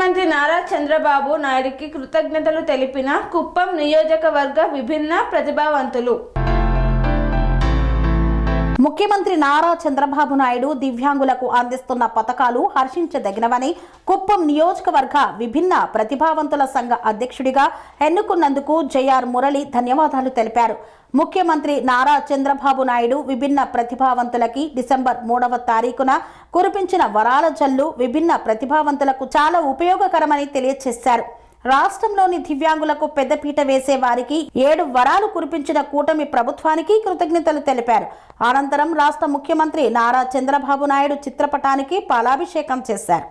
ముఖ్యమంత్రి నారా చంద్రబాబు నాయుడికి కృతజ్ఞతలు తెలిపిన కుప్పం నియోజకవర్గ విభిన్న ప్రతిభావంతులు. ముఖ్యమంత్రి నారా చంద్రబాబు నాయుడు దివ్యాంగులకు అందిస్తున్న పథకాలు హర్షించదగినవని కుప్పం నియోజకవర్గ విభిన్న ప్రతిభావంతుల సంఘ అధ్యక్షుడిగా ఎన్నుకున్నందుకు జేఆర్ మురళి ధన్యవాదాలు తెలిపారు. ముఖ్యమంత్రి నారా చంద్రబాబు నాయుడు విభిన్న ప్రతిభావంతులకి డిసెంబర్ మూడవ తారీఖున కురిపించిన వరాల జల్లు విభిన్న ప్రతిభావంతులకు చాలా ఉపయోగకరమని తెలియజేశారు రాష్ట్రంలోని దివ్యాంగులకు పెద్దపీట వేసే వారికి ఏడు వరాలు కురిపించిన కూటమి ప్రభుత్వానికి కృతజ్ఞతలు తెలిపారు. అనంతరం రాష్ట్ర ముఖ్యమంత్రి నారా చంద్రబాబు నాయుడు చిత్రపటానికి పాలాభిషేకం చేశారు.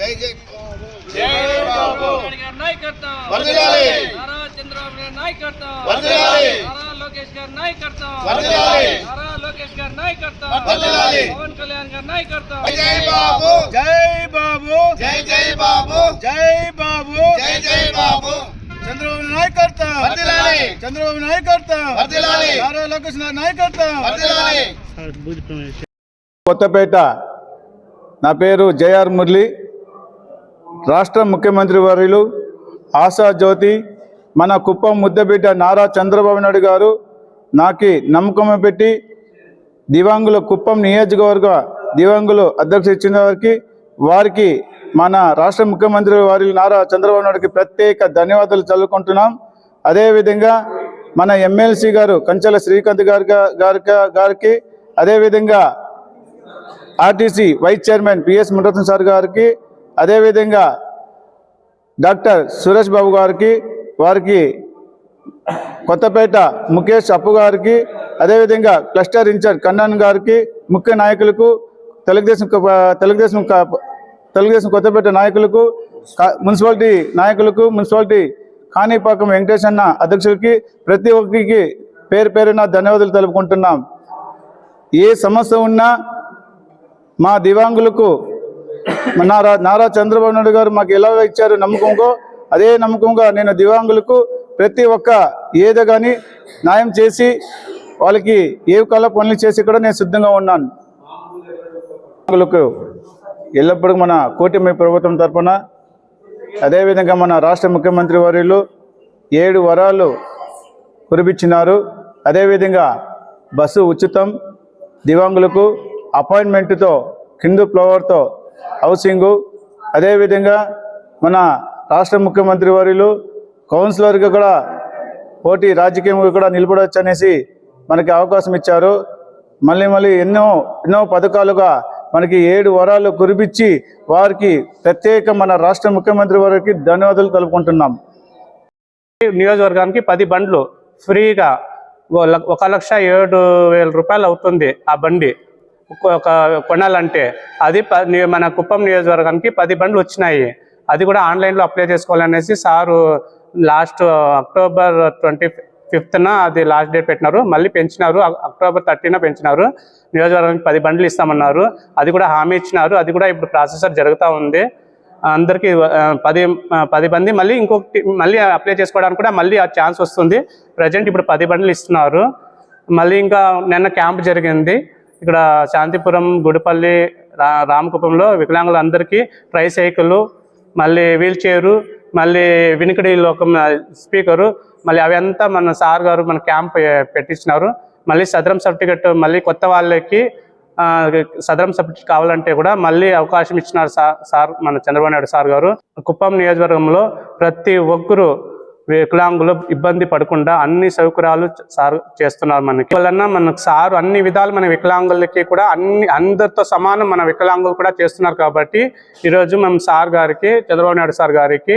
జై జై జై బాబు గారి నాయకత్వం. గారి నాయకత్వం. పవన్ కళ్యాణ్ గారి నాయకత్వం జై బాబు జై బాబు జై జై బాబు జై బాబు జై జై బాబు చంద్రబాబు నాయకత్వం. చంద్రబాబు నాయకత్వం వర్ధిల్లాలి. నారా లోకేష్ నాయకత్వం. కొత్తపేట నా పేరు జేఆర్ మురళి. రాష్ట్ర ముఖ్యమంత్రి వర్యులు ఆశా జ్యోతి మన కుప్పం ముద్దబిడ్డ నారా చంద్రబాబు నాయుడు గారు నాకి నమ్మకం పెట్టి దివాంగుల కుప్పం నియోజకవర్గ దివాంగులు అధ్యక్ష ఇచ్చిన వారికి వారికి మన రాష్ట్ర ముఖ్యమంత్రి వారి నారా చంద్రబాబు నాయుడికి ప్రత్యేక ధన్యవాదాలు చల్లుకుంటున్నాం. అదేవిధంగా మన ఎమ్మెల్సీ గారు కంచెల శ్రీకాంత్ గారి గారికి గారికి అదేవిధంగా RTC vice chairman PS Muratan sir గారికి అదేవిధంగా డాక్టర్ సురేష్ బాబు గారికి వారికి కొత్తపేట ముఖేష్ అప్పు గారికి అదేవిధంగా క్లస్టర్ ఇన్ఛార్జ్ కన్నాన్ గారికి ముఖ్య నాయకులకు తెలుగుదేశం తెలుగుదేశం తెలుగుదేశం కొత్తపేట నాయకులకు మున్సిపాలిటీ నాయకులకు మున్సిపాలిటీ కాణిపాకం వెంకటేష్ అన్న అధ్యక్షులకి ప్రతి ఒక్కరికి పేరు పేరున ధన్యవాదాలు తెలుపుకుంటున్నాం. ఏ సమస్య ఉన్నా మా దివాంగులకు నారా నారా చంద్రబాబు నాయుడు గారు మాకు ఎలా ఇచ్చారు నమ్మకంగా అదే నమ్మకంగా నేను దివాంగులకు ప్రతి ఒక్క ఏదో కానీ న్యాయం చేసి వాళ్ళకి ఏ కాల పనులు చేసి కూడా నేను సిద్ధంగా ఉన్నాను. దివ్యాంగులకు ఎల్లప్పుడూ మన కూటమి ప్రభుత్వం తరఫున అదేవిధంగా మన రాష్ట్ర ముఖ్యమంత్రి వర్యులు ఏడు వరాలు కురిపించినారు. అదేవిధంగా బస్సు ఉచితం దివాంగులకు అపాయింట్మెంట్తో కిందు ఫ్లవర్తో హౌసింగు. అదేవిధంగా మన రాష్ట్ర ముఖ్యమంత్రి వర్యులు కౌన్సిలర్గా కూడా పోటీ రాజకీయంగా కూడా నిలబడవచ్చు అనేసి మనకి అవకాశం ఇచ్చారు. మళ్ళీ మళ్ళీ ఎన్నో ఎన్నో పథకాలుగా మనకి ఏడు వరాలు కురిపించి వారికి ప్రత్యేక మన రాష్ట్ర ముఖ్యమంత్రి వారికి ధన్యవాదాలు తెలుపుకుంటున్నాం. నియోజకవర్గానికి పది బండ్లు ఫ్రీగా ల- ఒక లక్ష ఏడు వేల రూపాయలు అవుతుంది ఆ బండి. ఒక- కొనాలంటే అది ప- మన కుప్పం నియోజకవర్గానికి పది బండ్లు వచ్చినాయి. అది కూడా ఆన్లైన్లో అప్లై చేసుకోవాలనేసి సారు లాస్ట్ అక్టోబర్ ట్వంటీ ఫిఫ్త్న అది లాస్ట్ డేట్ పెట్టినారు. మళ్ళీ పెంచినారు. అక్టోబర్ థర్టీన పెంచినారు. నియోజకవర్గానికి పది బండ్లు ఇస్తామన్నారు. అది కూడా హామీ ఇచ్చినారు. అది కూడా ఇప్పుడు ప్రాసెసర్ జరుగుతూ ఉంది. అందరికీ పది పది మంది మళ్ళీ ఇంకొకటి మళ్ళీ అప్లై చేసుకోవడానికి కూడా మళ్ళీ ఆ ఛాన్స్ వస్తుంది. ప్రజెంట్ ఇప్పుడు పది బండ్లు ఇస్తున్నారు. మళ్ళీ ఇంకా నిన్న క్యాంప్ జరిగింది. ఇక్కడ శాంతిపురం గుడిపల్లి రా రామకుప్పంలో వికలాంగులందరికీ ట్రై సైకిల్ మళ్ళీ వీల్ చైరు మళ్ళీ వినికిడి లోకం స్పీకరు మళ్ళీ అవి అంతా మన సార్ గారు మన క్యాంప్ పెట్టించినారు. మళ్ళీ సదరం సర్టిఫికెట్ మళ్ళీ కొత్త వాళ్ళకి సదరం సబ్జెక్ట్ కావాలంటే కూడా మళ్ళీ అవకాశం ఇచ్చినారు సార్ సార్ మన చంద్రబాబు నాయుడు సార్ గారు. కుప్పం నియోజకవర్గంలో ప్రతి ఒక్కరు వికలాంగులు ఇబ్బంది పడకుండా అన్ని సౌకర్యాలు సార్ చేస్తున్నారు మనకి. వలన మనకు సార్ అన్ని విధాలు మన వికలాంగులకి కూడా అన్ని అందరితో సమానం మన వికలాంగులు కూడా చేస్తున్నారు కాబట్టి ఈరోజు మేము సార్ గారికి చంద్రబాబు నాయుడు సార్ గారికి